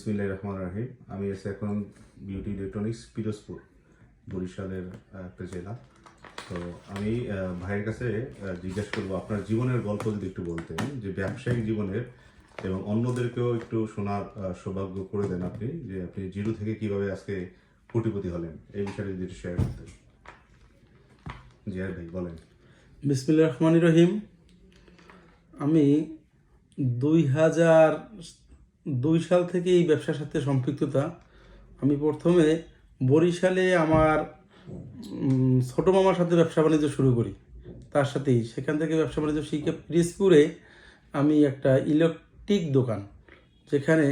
বিসমিল্লাহ রহমান রাহিম। আমি এসে এখন বিউটি ইলেকট্রনিক্স পিরোজপুর, বরিশালের একটা জেলা। তো আমি ভাইয়ের কাছে জিজ্ঞেস করব, আপনার জীবনের গল্প যদি একটু বলতেন, যে ব্যবসায়িক জীবনের এবং অন্যদেরকেও একটু শোনার সৌভাগ্য করে দেন আপনি, যে আপনি জিরো থেকে কীভাবে আজকে কোটিপতি হলেন, এই বিষয়ে যদি শেয়ার করতেন। জিয়ার ভাই, বলেন। বিসমিল্লা রহমান রহিম। আমি দুই হাজার দুই সাল থেকে এই ব্যবসার সাথে সম্পৃক্ততা। আমি প্রথমে বরিশালে আমার ছোট মামার সাথে ব্যবসা বাণিজ্য শুরু করি। তার সাথেই সেখান থেকে ব্যবসা বাণিজ্য শিখে পিরিজপুরে আমি একটা ইলেকট্রিক দোকান, যেখানে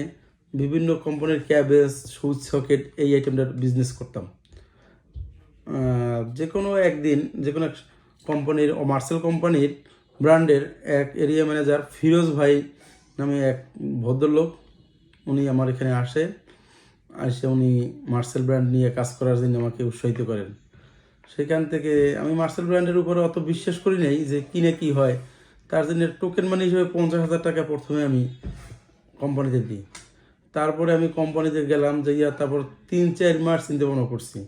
বিভিন্ন কোম্পানির ক্যাবেজ, সুইচ সকেট এই আইটেমটার বিজনেস করতাম। যে কোনো একদিন যে কোনো এক কোম্পানির ও মার্সেল কোম্পানির ব্র্যান্ডের এক এরিয়া ম্যানেজার ফিরোজ ভাই নামে এক ভদ্রলোক উনি আমার এখানে আসে আসে উনি মার্সেল ব্র্যান্ড নিয়ে কাজ করার জন্য আমাকে উৎসাহিত করেন। সেখান থেকে আমি মার্সেল ব্র্যান্ডের উপরে অত বিশ্বাস করি নাই যে কিনে কি হয়। তার জন্য টোকেন মানি হিসেবে পঞ্চাশ হাজার টাকা প্রথমে আমি কোম্পানিতে দিই। তারপরে আমি কোম্পানিতে গেলাম যে ইয়া তারপর তিন চার মাস চিন্তা ভাবনা করছি।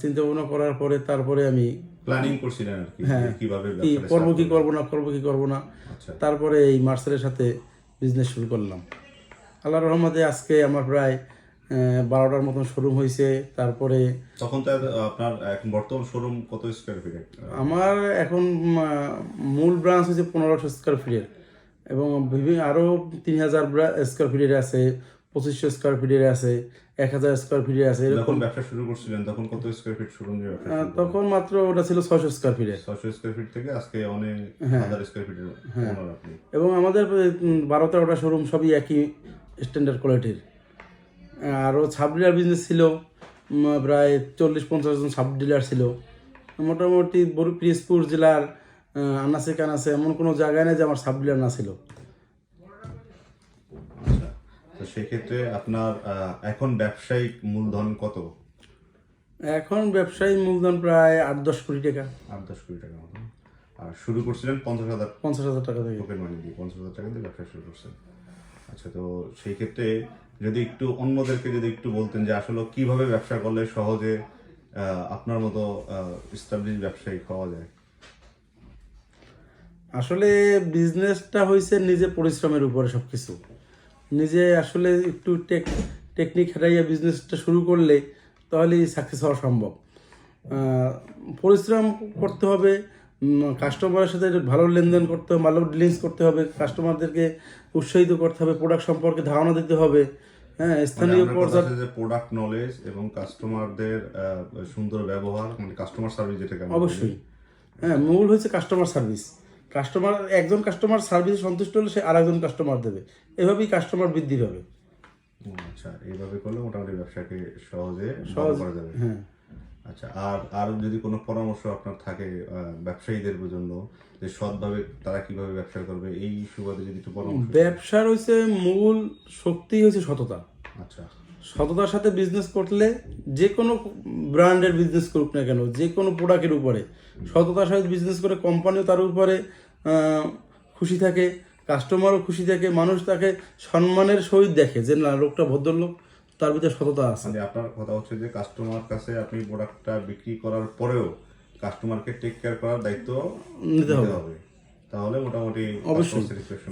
চিন্তা ভাবনা করার পরে তারপরে আমি প্ল্যানিং করছিলেন আর কি হ্যাঁ, কীভাবে কি করব কি করব না করব কি করব না। আচ্ছা। তারপরে এই মার্সেলের সাথে বিজনেস শুরু করলাম। আল্লাহ রহমতে আজকে আমার প্রায় বারোটার মতন শোরুম হয়েছে তারপরে তখন তো আপনার এখন বর্তমান শোরুম কত স্কোয়ার ফিট আমার এখন মূল ব্রাঞ্চ হচ্ছে পনেরোশো স্কোয়ার ফিটের এবং বিভিন্ন আরও তিন হাজার স্কোয়ার ফিটের আছে পঁচিশশো স্কোয়ার ফিটের আছে এক হাজার স্কোয়ার ফিটের আছে এরকম। যখন ব্যবসা শুরু করছিলেন তখন কত স্কোয়ার ফিট শোরুম তখন মাত্র ওটা ছিল ছয়শো স্কোয়ার ফিটের ছশো স্কোয়ার ফিট থেকে আজকে অনেক হ্যাঁ। হাজার স্কোয়ার ফিটের আপনি। এবং আমাদের বারো তেরোটা শোরুম সবই একই স্ট্যান্ডার্ড কোয়ালিটির আরও সাব ডিলার বিজনেস ছিল প্রায় চল্লিশ পঞ্চাশ জন সাব ডিলার ছিল। মোটামুটি পিরিজপুর জেলার আনাসে কানাসে এমন কোনো জায়গায় নেই যে আমার সাব ডিলার না ছিল। আচ্ছা তো সেক্ষেত্রে আপনার এখন ব্যবসায়িক মূলধন কত? এখন ব্যবসায়ী মূলধন প্রায় আট দশ কোটি টাকা। আট দশ কোটি টাকা মতো। আর শুরু করছিলেন পঞ্চাশ হাজার পঞ্চাশ হাজার টাকা থেকে। টোকেন মানি দিয়ে পঞ্চাশ হাজার টাকা দিয়ে ব্যবসা শুরু করছেন। আচ্ছা তো সেই ক্ষেত্রে যদি একটু অন্যদেরকে যদি একটু বলতেন যে আসলে কীভাবে ব্যবসা করলে সহজে আপনার মতো স্টাবলিশ ব্যবসায়ী হওয়া যায়? আসলে বিজনেসটা হয়েছে নিজে পরিশ্রমের উপরে সব কিছু নিজে আসলে একটু টেক টেকনিক খাটাইয়া বিজনেসটা শুরু করলে তাহলেই সাকসেস হওয়া সম্ভব। পরিশ্রম করতে হবে কাস্টমারের সাথে ভালো লেনদেন করতে হবে ভালো ডিলিংস করতে হবে কাস্টমারদেরকে উৎসাহিত করতে হবে প্রোডাক্ট সম্পর্কে ধারণা দিতে হবে। হ্যাঁ স্থানীয় পর্যায়ে প্রোডাক্ট নলেজ এবং কাস্টমারদের সুন্দর ব্যবহার মানে কাস্টমার সার্ভিস যেটাকে অবশ্যই। হ্যাঁ মূল হচ্ছে কাস্টমার সার্ভিস কাস্টমার একজন কাস্টমার সার্ভিসে সন্তুষ্ট হলে সে আরেকজন কাস্টমার দেবে। এভাবেই কাস্টমার বৃদ্ধি পাবে আচ্ছা এইভাবে করলে মোটামুটি ব্যবসাকে সহজে সহজ করা যাবে। হ্যাঁ। আচ্ছা আর আর যদি কোনো পরামর্শ আপনার থাকে ব্যবসায়ীদের জন্য যে সৎভাবে তারা কীভাবে ব্যবসা করবে এই সুবাদে যদি একটু পরামর্শ ব্যবসার হচ্ছে মূল শক্তি হচ্ছে সততা। আচ্ছা। সততার সাথে বিজনেস করলে যে কোনো ব্র্যান্ডের বিজনেস করুক না কেন যে কোনো প্রোডাক্টের উপরে। সততার সাথে বিজনেস করে কোম্পানিও তার উপরে খুশি থাকে কাস্টমারও খুশি থাকে মানুষ তাকে সম্মানের সহিত দেখে যে না লোকটা ভদ্রলোক তার ভিতরে সততা আছে। মানে আপনার কথা হচ্ছে যে কাস্টমার কাছে আপনি প্রোডাক্টটা বিক্রি করার পরেও কাস্টমারকে টেক কেয়ার করার দায়িত্ব নিতে হবে। তাহলে মোটামুটি অবশ্যই।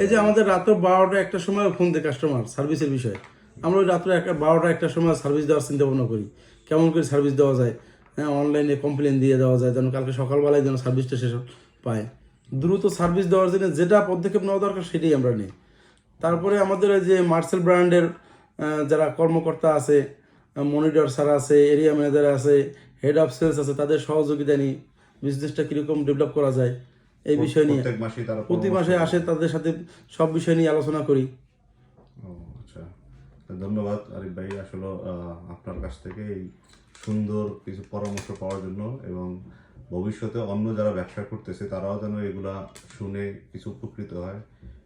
এই যে আমাদের রাত্র বারোটা একটা সময় ফোন দেয় কাস্টমার সার্ভিসের বিষয়ে। আমরা ওই রাত্রে একটা বারোটা একটা সময় সার্ভিস দেওয়ার চিন্তা ভাবনা করি। কেমন করে সার্ভিস দেওয়া যায়? হ্যাঁ অনলাইনে কমপ্লেন দিয়ে দেওয়া যায় যেন কালকে সকালবেলায় যেন সার্ভিসটা শেষ পায়। দ্রুত সার্ভিস দেওয়ার জন্য যেটা পদক্ষেপ নেওয়া দরকার সেটাই আমরা নিই। তারপরে আমাদের যে মার্সেল ব্র্যান্ডের যারা কর্মকর্তা আছে মনিটর স্যার আছে এরিয়া ম্যানেজার আছে হেড অফ সেলস আছে তাদের সহযোগিতা নিই বিজনেসটা কীরকম ডেভেলপ করা যায় এই বিষয় নিয়ে। প্রত্যেক মাসে তারা প্রতি মাসে আসে তাদের সাথে সব বিষয় নিয়ে আলোচনা করি। ও আচ্ছা। ধন্যবাদ আরিফ ভাই আসলে আপনার কাছ থেকে এই সুন্দর কিছু পরামর্শ পাওয়ার জন্য এবং ভবিষ্যতে অন্য যারা ব্যবসা করতেছে তারাও যেন এগুলা শুনে কিছু উপকৃত হয়।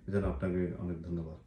এজন্য আপনাকে অনেক ধন্যবাদ।